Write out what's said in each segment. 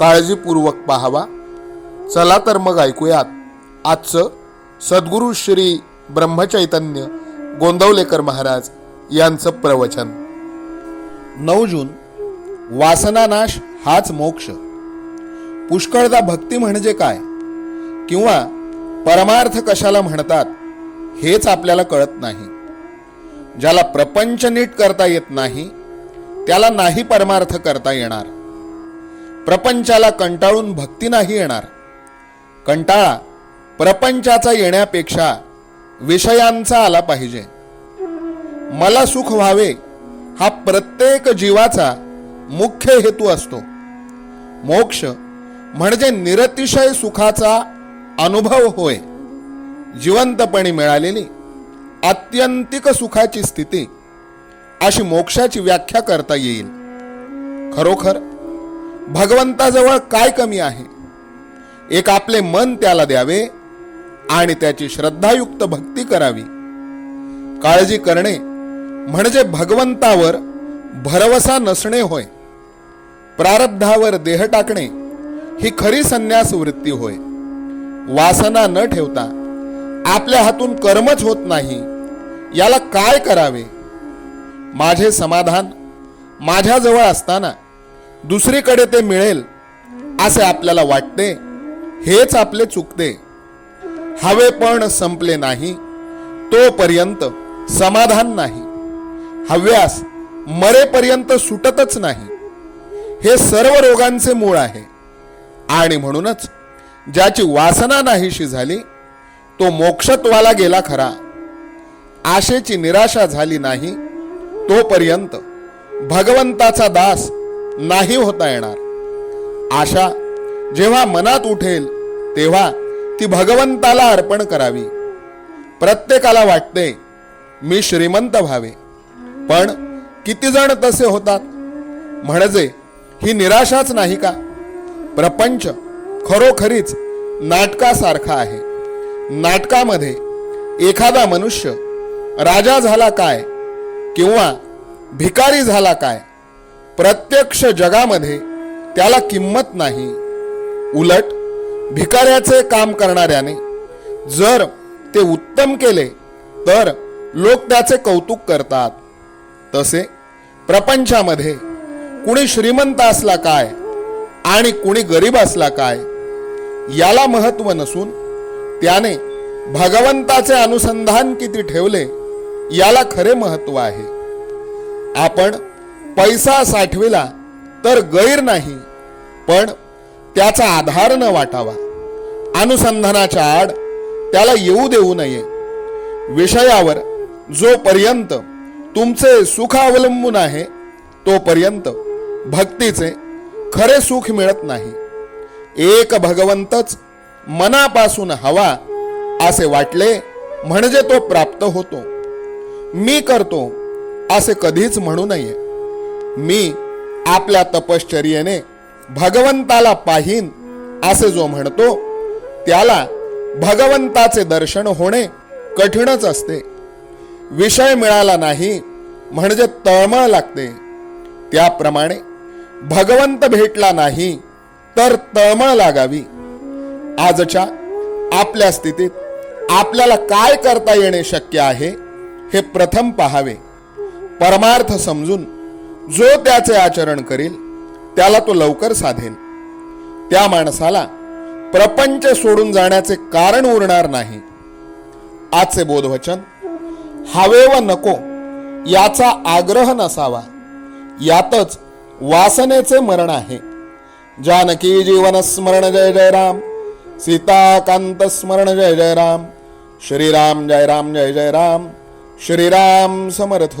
काळजीपूर्वक पाहावा. चला तर मग ऐकूयात. आजचं सद्गुरू श्री ब्रह्मचैतन्य गोंदवलेकर महाराज यांचं प्रवचन. नऊ जून. वासनानाश हाच मोक्ष. पुष्कळदा भक्ती म्हणजे काय? किंवा परमार्थ कशाला म्हणतात? हेच आपल्याला कळत नाही. ज्याला प्रपंच नीट करता येत नाही त्याला नाही परमार्थ करता येणार. प्रपंचाला कंटाळून भक्ती नाही येणार. कंटाळा प्रपंचाचा येण्यापेक्षा विषयांचा आला पाहिजे. मला सुख व्हावे हा प्रत्येक जीवाचा मुख्य हेतू असतो. मोक्ष म्हणजे निरतिशय सुखाचा अनुभव होय. जिवंतपणे मिळालेली आत्यंतिक सुखाची स्थिती अशी मोक्षाची व्याख्या करता येईल. खरोखर भगवंताजवळ काय कमी आहे? एक आपले मन त्याला द्यावे आणि त्याची श्रद्धायुक्त भक्ती करावी. काळजी करणे म्हणजे भगवंतावर भरवसा नसणे होय. प्रारब्धावर देह टाकणे ही खरी संन्यास वृत्ती होय. वासना न ठेवता आपल्या हातून कर्मच होत नाही. याला काय करावे? माझे समाधान माझ्याजवळ असताना दुसरीकडे ते मिळेल असे आपल्याला वाटते हेच आपले चुकते. हवे पण संपले नाही तोपर्यंत समाधान नाही. हव्यास मरेपर्यंत सुटतच नाही. हे सर्व रोगांचे मूळ आहे. आणि म्हणूनच ज्याची वासना नाहीशी झाली तो मोक्षत्वाला गेला खरा. आशेची निराशा झाली नाही तोपर्यंत भगवंताचा दास नाही होता येणार. आशा जेव्हा मनात उठेल तेव्हा ती भगवंताला अर्पण करावी. प्रत्येकाला वाटते मी श्रीमंत व्हावे. पण किती जण तसे होतात? म्हणजे ही निराशाच नाही का? प्रपंच खरोखरीच नाटकासारखा आहे. नाटकामध्ये एखादा मनुष्य राजा झाला काय किंवा भिकारी झाला काय प्रत्यक्ष जगामध्ये त्याला किंमत नाही. उलट भिकाऱ्याचे काम करणाऱ्याने जर ते उत्तम केले तर लोक त्याचे कौतुक करतात. तसे प्रपंचामध्ये कुणी श्रीमंत असला काय आणि कुणी गरीब असला काय याला महत्त्व नसून त्याने भगवंताचे अनुसंधान किती ठेवले याला खरे महत्त्व आहे. आपण पैसा साठविला तर गैर नाही पण त्याचा आधार न वाटावा. अनुसंधानाच्या आड त्याला येऊ देऊ नये. विषयावर जोपर्यंत तुमचे सुख अवलंबून आहे तोपर्यंत भक्तीचे खरे सुख मिळत नाही. एक भगवंतच मनापासून हवा असे वाटले म्हणजे तो प्राप्त होतो. मी करतो असे कधीच म्हणू नये. मी आपल्या तपश्चर्येने भगवंताला पाहीन असे जो म्हणतो त्याला भगवंताचे दर्शन होणे कठीणच असते. विषय मिळाला नाही म्हणजे तळमळ लागते. त्याप्रमाणे भगवंत भेटला नाही तर तळमळ लागावी. आजच्या आपल्या स्थितीत आपल्याला काय करता येणे शक्य आहे हे प्रथम पहावे. परमार्थ समजून जो त्याचे आचरण करील त्याला तो लवकर साधेल. त्या माणसाला प्रपंच सोडून जाण्याचे कारण उरणार नाही. आजचे बोधवचन हवे व नको याचा आग्रह नसावा. यातच वासनेचे मरण आहे. जानकी जीवन स्मरण जय जय राम सीताकांत स्मरण जय जय राम श्रीराम जय राम जय जय राम श्रीराम समर्थ.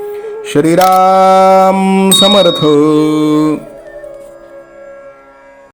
श्रीराम समर्थ।